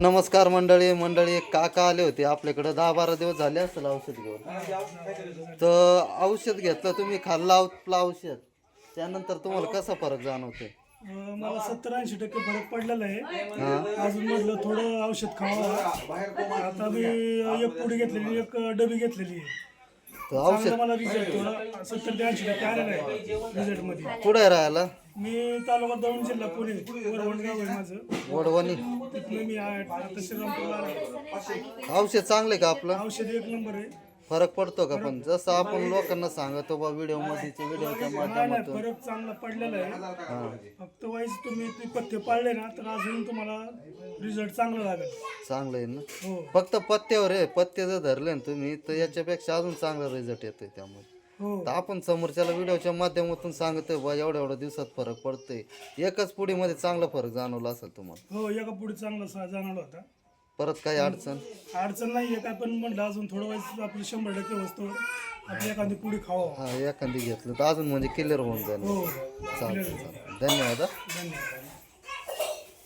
नमस्कार मंडळी मंडळी एक काका आले होते. आपल्याकडे दहा बारा दिवस झाले असेल औषध घेऊन. तर औषध घेतलं तुम्ही खाल्लं आपलं औषध. त्यानंतर तुम्हाला कसा फरक जाणवतोय? मला सत्तर ऐंशी टक्के फरक पडलेला आहे. हा. अजून म्हटलं थोडं औषध खावं. आता मी एक पुडी घेतलेली एक डबी घेतलेली आहे. औषध मला रिझल्ट थोडा सत्तर ते ऐंशी टक्के आलेला आहे रिझल्टमध्ये. कुठे राहायला? मी तालुका दौंड जिल्हा पुणे आहे माझं. वडवणी. तिथलं मी आहे आता श्रीरामपूरला आहे. औषध चांगले का आपलं? औषध एक नंबर आहे. फरक पडतो का पण? जसं आपण लोकांना सांगतो बा व्हिडिओमध्ये व्हिडिओच्या नाही नाही माध्यमातून. फरक चांगला पडलेला आहे. हा. फक्त वाईज तुम्ही ते पथ्य पाळले ना तर अजून तुम्हाला रिझल्ट चांगला लागेल. चांगलं आहे ना? हो. फक्त पत्त्यावर आहे. पत्ते जर धरले ना तुम्ही तर याच्यापेक्षा अजून चांगला रिझल्ट येतोय त्यामुळे. तर आपण समोरच्याला व्हिडिओच्या माध्यमातून सांगतोय बा एवढ्या एवढ्या दिवसात फरक पडतोय. एकच पुडीमध्ये चांगला फरक जाणवला असेल तुम्हाला? हो एका पुढे चांगला सा- जाणवला होता. परत काही अडचण? अडचण नाही आहे काय पण म्हणलं अजून थोडं वेळेस आपली शंभर टक्के वस्तू आपली एखादी पुढे खावा. हा एखादी घेतलं तर अजून म्हणजे क्लिअर होऊन जाईल. हो. चालतं चालतं धन्यवाद हा. धन्यवाद.